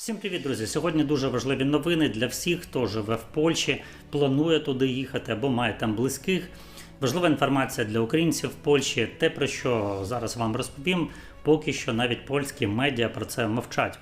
Всім привіт, друзі! Сьогодні дуже важливі новини для всіх, хто живе в Польщі, планує туди їхати або має там близьких. Важлива інформація для українців в Польщі. Те, про що зараз вам розповім, поки що навіть польські медіа про це мовчать.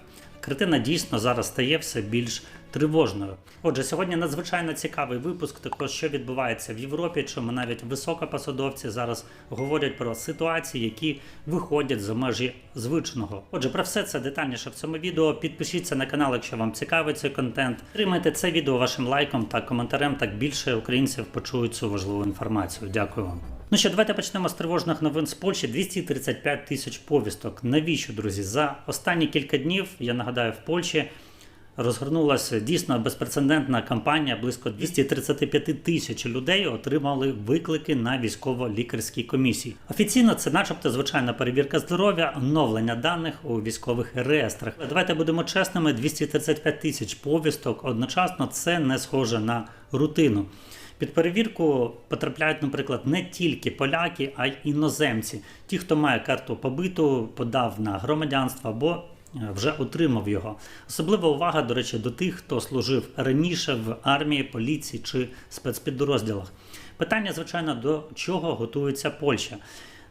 Картина дійсно зараз стає все більш тривожною. Отже, сьогодні надзвичайно цікавий випуск, також що відбувається в Європі, чому навіть високопосадовці зараз говорять про ситуації, які виходять за межі звичного. Отже, про все це детальніше в цьому відео. Підпишіться на канал, якщо вам цікавий цей контент. Тримайте це відео вашим лайком та коментарем. Так більше українців почують цю важливу інформацію. Дякую вам. Ну що, давайте почнемо з тривожних новин з Польщі. 235 тисяч повісток. Навіщо, друзі? За останні кілька днів я нагадаю в Польщі розгорнулася дійсно безпрецедентна кампанія. Близько 235 тисяч людей отримали виклики на військово-лікарській комісії. Офіційно це, начебто, звичайна перевірка здоров'я, оновлення даних у військових реєстрах. Давайте будемо чесними: 235 тисяч повісток одночасно це не схоже на рутину. Під перевірку потрапляють, наприклад, не тільки поляки, а й іноземці. Ті, хто має карту побиту, подав на громадянство або е, вже отримав його. Особлива увага, до речі, до тих, хто служив раніше в армії, поліції чи спецпідрозділах. Питання, звичайно, до чого готується Польща.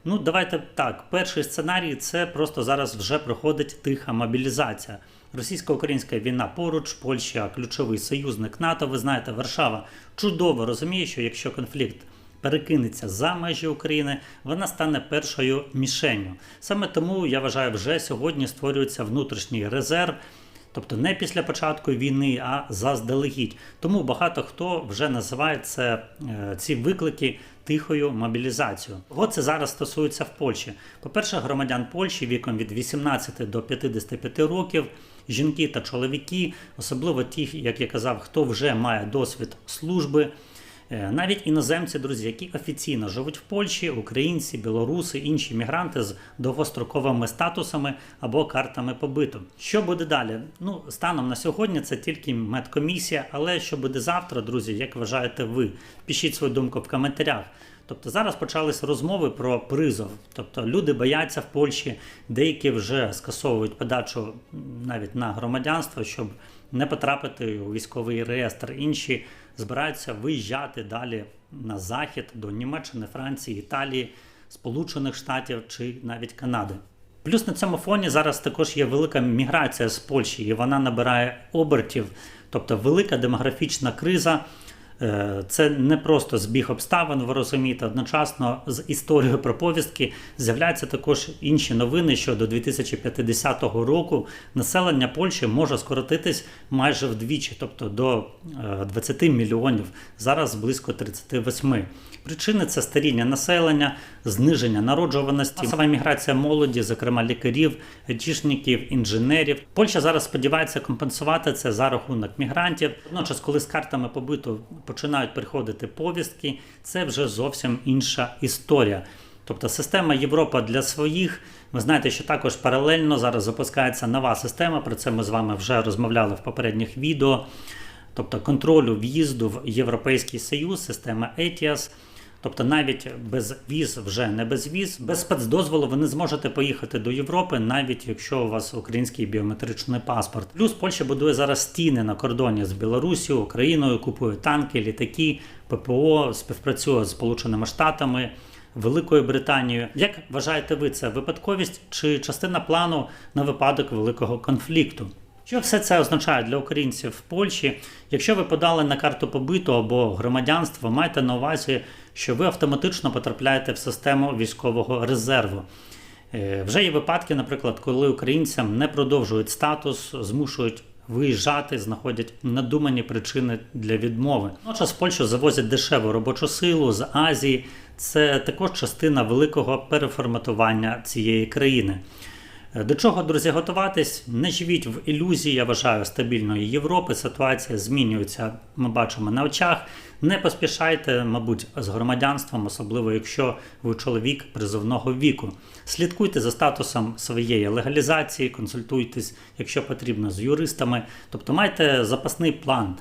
Ну, давайте так. Перший сценарій це просто зараз вже проходить тиха мобілізація. Російсько-українська війна поруч, Польща ключовий союзник НАТО. Ви знаєте, Варшава чудово розуміє, що якщо конфлікт перекинеться за межі України, вона стане першою мішенню. Саме тому я вважаю, вже сьогодні створюється внутрішній резерв. Тобто не після початку війни, а заздалегідь. Тому багато хто вже називає це, е, ці виклики тихою мобілізацією. Кого це зараз стосується в Польщі? По-перше, громадян Польщі віком від 18 до 55 років, жінки та чоловіки, особливо ті, як я казав, хто вже має досвід служби. Е, Навіть іноземці, друзі, які офіційно живуть в Польщі, українці, білоруси, інші мігранти з довгостроковими статусами або картами побиту. Що буде далі? Ну, станом на сьогодні це тільки медкомісія, але що буде завтра, друзі, як вважаєте ви? Пишіть свою думку в коментарях. Тобто зараз почались розмови про призов. Тобто люди бояться в Польщі, деякі вже скасовують подачу навіть на громадянство, щоб не потрапити у військовий реєстр. Інші збираються виїжджати далі на захід до Німеччини, Франції, Італії, Сполучених Штатів чи навіть Канади. Плюс на цьому фоні зараз також є велика міграція з Польщі, і вона набирає обертів, тобто велика демографічна криза. Е, Це не просто збіг обставин, ви розумієте, одночасно з історією про повістки з'являються також інші новини, що до 2050 року населення Польщі може скоротитись майже вдвічі, тобто до е, 20 мільйонів, зараз близько 38. Причини це старіння населення, зниження народжуваності, масова міграція молоді, зокрема лікарів, айтішників, інженерів. Польща зараз сподівається компенсувати це за рахунок мігрантів. Водночас, коли з картами побиту починають приходити повістки, це вже зовсім інша історія. Тобто система Європа для своїх. Ви знаєте, що також паралельно зараз запускається нова система. Про це ми з вами вже розмовляли в попередніх відео. Тобто контролю в'їзду в Європейський Союз, система ETIAS. Тобто навіть без віз, вже не без віз, без спецдозволу ви не зможете поїхати до Європи, навіть якщо у вас український біометричний паспорт. Плюс Польща будує зараз стіни на кордоні з Білорусією, Україною, купує танки, літаки, ППО, співпрацює з Сполученими Штатами. Великою Британією. Як вважаєте ви це випадковість чи частина плану на випадок великого конфлікту? Що все це означає для українців в Польщі? Якщо ви подали на карту побиту або громадянство, майте на увазі, що ви автоматично потрапляєте в систему військового резерву. Е, Вже є випадки, наприклад, коли українцям не продовжують статус, змушують виїжджати, знаходять надумані причини для відмови. Водночас Польщу завозять дешеву робочу силу з Азії. Це також частина великого переформатування цієї країни. Е, До чого, друзі, готуватись? Не живіть в ілюзії, я вважаю, стабільної Європи. Ситуація змінюється, ми бачимо на очах. Не поспішайте, мабуть, з громадянством, особливо якщо ви чоловік призовного віку. Слідкуйте за статусом своєї легалізації, консультуйтесь, якщо потрібно, з юристами. Тобто майте запасний план.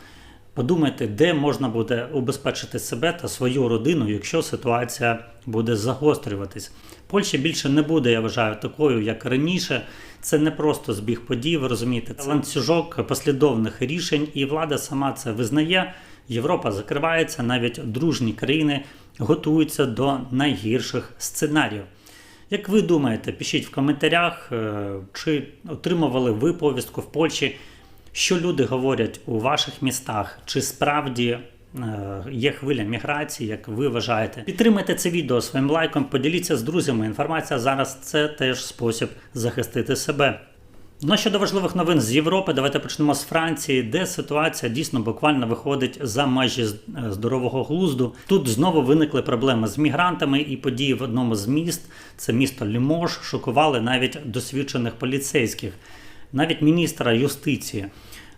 Подумайте, де можна буде убезпечити себе та свою родину, якщо ситуація буде загострюватись. Польща більше не буде, я вважаю, такою, як раніше. Це не просто збіг подій, ви розумієте, це ланцюжок послідовних рішень, і влада сама це визнає. Європа закривається, навіть дружні країни готуються до найгірших сценаріїв. Як ви думаєте, пишіть в коментарях, е, чи отримували ви повістку в Польщі, що люди говорять у ваших містах, чи справді е, є хвиля міграції, як ви вважаєте. Підтримайте це відео своїм лайком, поділіться з друзями. Інформація зараз це теж спосіб захистити себе. Ну щодо важливих новин з Європи, давайте почнемо з Франції, де ситуація дійсно буквально виходить за межі е, здорового глузду. Тут знову виникли проблеми з мігрантами, і події в одному з міст, це місто Лімож, шокували навіть досвідчених поліцейських, навіть міністра юстиції.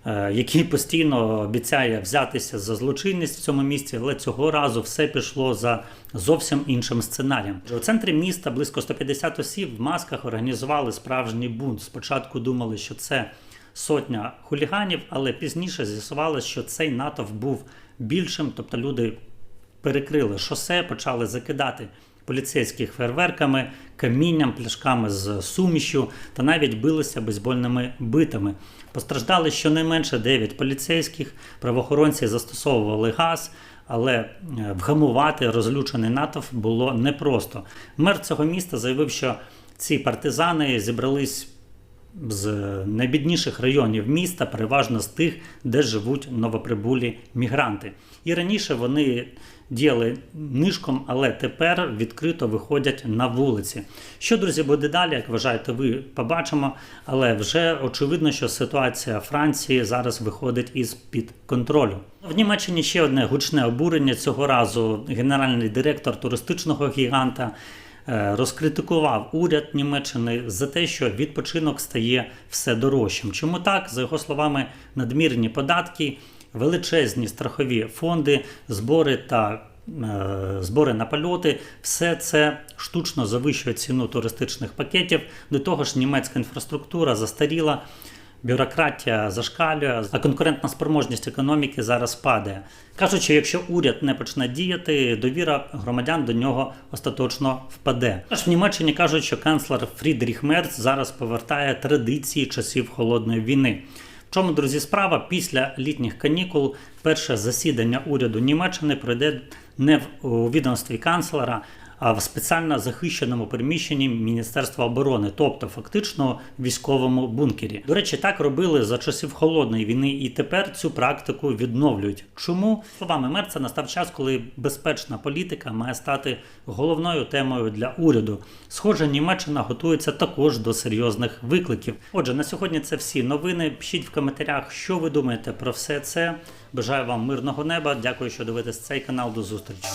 е, Який постійно обіцяє взятися за злочинність в цьому місті, але цього разу все пішло за зовсім іншим сценарієм. У центрі міста близько 150 осіб в масках організували справжній бунт. Спочатку думали, що це сотня хуліганів, але пізніше з'ясувалося, що цей натовп був більшим, тобто люди перекрили шосе, почали закидати поліцейських фейерверками, камінням, пляшками з сумішю та навіть билися бейсбольними битами. Постраждали щонайменше 9 поліцейських, правоохоронці застосовували газ. Але е, вгамувати розлючений натовп було непросто. Мер цього міста заявив, що ці партизани зібрались з найбідніших районів міста, переважно з тих, де живуть новоприбулі мігранти. І раніше вони діяли нишком, але тепер відкрито виходять на вулиці. Що, друзі, буде далі, як вважаєте, ви побачимо. Але вже очевидно, що ситуація Франції зараз виходить із під контролю. В Німеччині ще одне гучне обурення цього разу. Генеральний директор туристичного гіганта розкритикував уряд Німеччини за те, що відпочинок стає все дорожчим. Чому так? За його словами, надмірні податки, величезні страхові фонди, збори та е, збори на польоти, все це штучно завищує ціну туристичних пакетів. До того ж, німецька інфраструктура застаріла. Бюрократія зашкалює, а конкурентна спроможність економіки зараз падає. Кажуть, що якщо уряд не почне діяти, довіра громадян до нього остаточно впаде. Аж в Німеччині кажуть, що канцлер Фрідріх Мерц зараз повертає традиції часів холодної війни. В чому, друзі, справа після літніх канікул перше засідання уряду Німеччини пройде не в відомстві канцлера, в спеціально захищеному приміщенні Міністерства оборони, тобто фактично військовому бункері. До речі, так робили за часів холодної війни, і тепер цю практику відновлюють. Чому словами Мерца настав час, коли безпечна політика має стати головною темою для уряду? Схоже, Німеччина готується також до серйозних викликів. Отже, на сьогодні це всі новини. Пишіть в коментарях, що ви думаєте про все це. Бажаю вам мирного неба. Дякую, що дивитесь цей канал. До зустрічі.